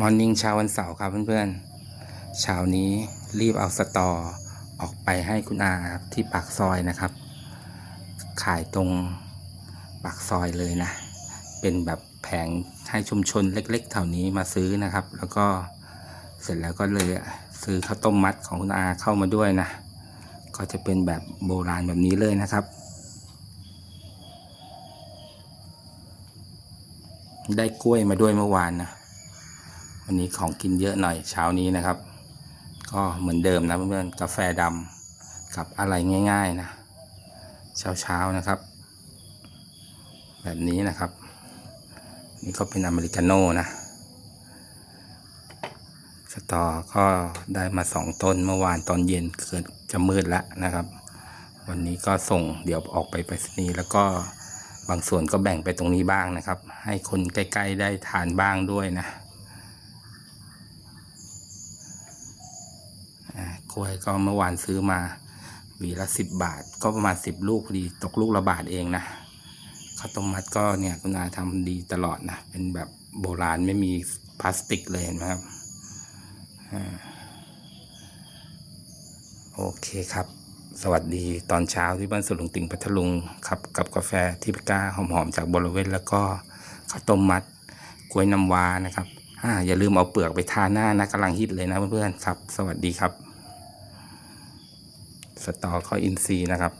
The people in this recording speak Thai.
มอร์นิ่งเช้าวันเสาร์ครับเพื่อนๆเช้านี้รีบเอาสตอออกไปให้คุณอาครับที่ปากซอยนะครับ ขายตรงปากซอยเลยนะ เป็นแบบแผงให้ชุมชนเล็กๆแถวนี้มาซื้อนะครับ แล้วก็เสร็จแล้วก็เลยซื้อข้าวต้มมัดของคุณอาเข้ามาด้วยนะ ก็จะเป็นแบบโบราณแบบนี้เลยนะครับ ได้กล้วยมาด้วยเมื่อวานนะ วันนี้ของกินเยอะหน่อยเช้านี้นะครับ ก็เหมือนเดิมนะเพื่อนๆกาแฟดำกับอะไรง่าย ๆ นะ เช้าๆนะครับ แบบนี้นะครับ นี่ก็เป็นอเมริกาโน่นะสตอก็ได้มาสองต้นเมื่อวานตอนเย็นเกิดจะมืดแล้วนะครับ วันนี้ก็ส่งเดี๋ยวออกไปไปรษณีย์แล้วก็บางส่วนก็แบ่งไปตรงนี้บ้างนะครับ ให้คนใกล้ ๆ ได้ทานบ้างด้วยนะ อ่า กล้วยก็เมื่อวานซื้อมาหวีละสิบบาท ก็ประมาณสิบลูกพอดีตกลูกละบาทเองนะข้าวต้มมัดก็เนี่ยคุณอาทำดีตลอดนะเป็นแบบโบราณไม่มีพลาสติกเลยเห็นะครับอโอเคครับ สวัสดีตอนเช้าที่บ้านสวนหลวงติ่งพัทลุงครับกับกาแฟทิพก้าหอมๆจากบริเวณแล้วก็ข้าวต้มมัดกล้วยน้ำว้านะครับ อ่าอย่าลืมเอาเปลือกไปทาหน้านะกำลังฮิตเลยนะเพื่อนๆครับ สวัสดีครับ สตอข้ออินซีนะครับ